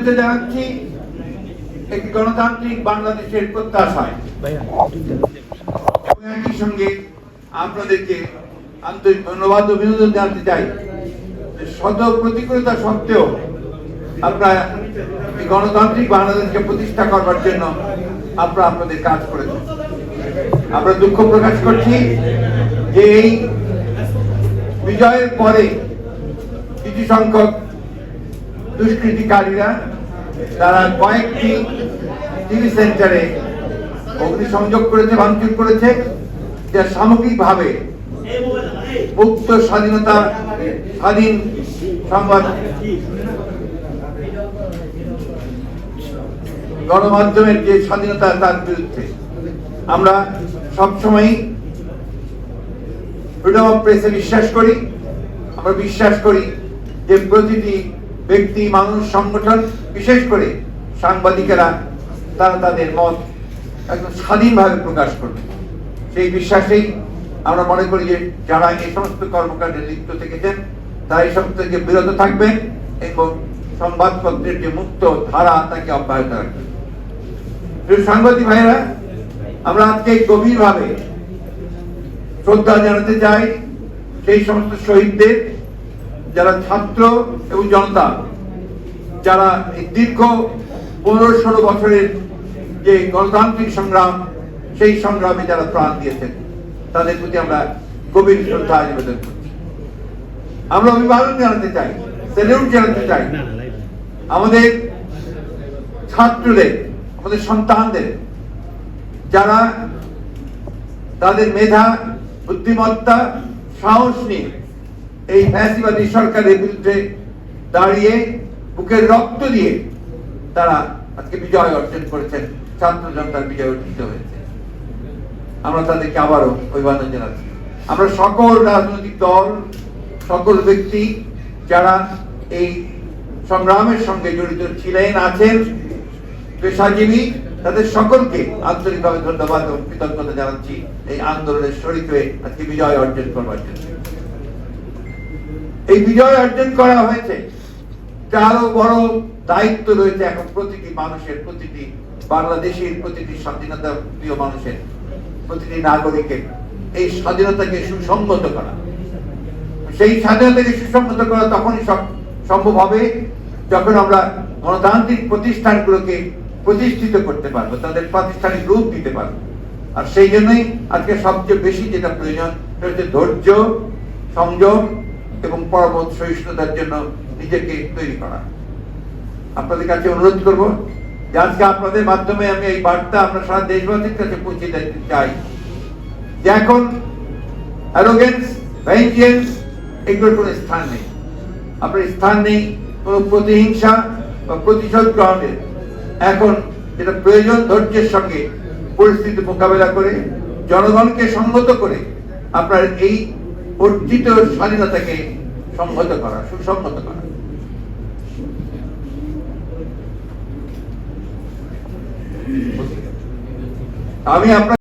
শুভেচ্ছা জানাচ্ছি একটি গণতান্ত্রিক বাংলাদেশের প্রত্যাশায়। একই সঙ্গে আপনাদেরকে আন্তরিক ধন্যবাদ অভিনন্দন জানাতে চাই শত প্রতিকূলতা সত্ত্বেও আপনারা গণতান্ত্রিক বাংলাদেশকে প্রতিষ্ঠা করবার জন্য আপনারা আপনাদের কাজ করেছেন আমরা দুঃখ প্রকাশ করছি যে এই বিজয়ের পরে কিছু সংখ্যক দুষ্কৃতিকারীরা তারা কয়েকটি টিভি সেন্টারে অগ্নিসংযোগ করেছে, ভাঙচুর করেছে, যা সামগ্রিকভাবে মুক্ত স্বাধীনতা, স্বাধীন সংবাদ গণমাধ্যমের যে স্বাধীনতা তার বিরুদ্ধে। আমরা সবসময়ই ফ্রিডম অফ প্রেসে বিশ্বাস করি। আমরা বিশ্বাস করি যে প্রতিটি ব্যক্তি, মানুষ, সংগঠন, বিশেষ করে সাংবাদিকেরা, তারা তাদের মত একদম স্বাধীনভাবে প্রকাশ করবে। সেই বিশ্বাসেই আমরা মনে করি যে যারা এই সমস্ত কর্মকাণ্ডে লিপ্ত থেকেছেন, তারা এই সমস্ত থেকে বিরত থাকবেন এবং সংবাদপত্রের যে মুক্ত ধারা, তাকে অব্যাহত রাখবেন। সাংবাদিক ভাইরা আমরা আজকে গভীরভাবে শ্রদ্ধা জানাতে চাই সেই সমস্ত শহীদদের যারা ছাত্র এবং জনতা, যারা দীর্ঘ পনেরো ষোলো বছরের যে গণতান্ত্রিক সংগ্রাম, সেই সংগ্রামে যারা প্রাণ দিয়েছেন, তাদের প্রতি আমরা গভীর শ্রদ্ধা নিবেদন করছি। আমরা অভিবাদন জানাতে চাই স্যালিউট জানাতে চাই। আমাদের ছাত্রদের, আমাদের সন্তানদের, যারা তাদের মেধা, বুদ্ধিমত্তা, সাহস নিয়ে এই ফ্যাসিবাদী সরকারের বিরুদ্ধে দাঁড়িয়ে বুকের রক্ত দিয়ে তারা আজকে বিজয় অর্জন করেছেন, ছাত্র জনতার বিজয় অর্জিত হয়েছে। আমরা তাদেরকে আবারও অভিবাদন জানাচ্ছি। আমরা সকল রাজনৈতিক দল, সকল ব্যক্তি যারা এই সংগ্রামের সঙ্গে জড়িত ছিলেন, আছেন, পেশাজীবী, তাদের সকলকে আন্তরিকভাবে ধন্যবাদ এবং কৃতজ্ঞতা জানাচ্ছি। এই আন্দোলনের শরীর হয়ে আজকে বিজয় অর্জন করবার জন্য। এই বিজয় অর্জন করা হয়েছে। আরও বড় দায়িত্ব রয়েছে এখন প্রতিটি মানুষের, প্রতিটি বাংলাদেশের, প্রতিটি স্বাধীনতা প্রিয় মানুষের, প্রতিটি নাগরিকের এই স্বাধীনতাকে সুসংগত করা। সেই স্বাধীনতাকে সুসংগত করা তখনই সম্ভব হবে যখন আমরা গণতান্ত্রিক প্রতিষ্ঠানগুলোকে প্রতিষ্ঠিত করতে পারব, তাদের প্রাতিষ্ঠানিক রূপ দিতে পারব। আর সেই জন্যই আজকে সবচেয়ে বেশি যেটা প্রয়োজন সেটা হচ্ছে ধৈর্য, সংযম এবং পরমত সহিষ্ণুতার জন্য নিজেকে তৈরি করা। আপনাদের কাছে অনুরোধ করব যে আজকে আপনাদের মাধ্যমে আমি এই বার্তা আমরা সারা দেশবাসীর কাছে পৌঁছে দিতে চাই। যে এখন অ্যারোগেন্স ভেঞ্জিয়েন্স এগুলোর কোনো স্থান নেই। আপনার স্থান নেই কোনো প্রতিহিংসা বা প্রতিশোধ গ্রহণের। এখন যেটা প্রয়োজন ধৈর্যের সঙ্গে পরিস্থিতি মোকাবেলা করে, জনগণকে সংহত করে আপনার এই অর্জিত স্বাধীনতাকে সংহত করা সুসংহত করা। আমি আপনার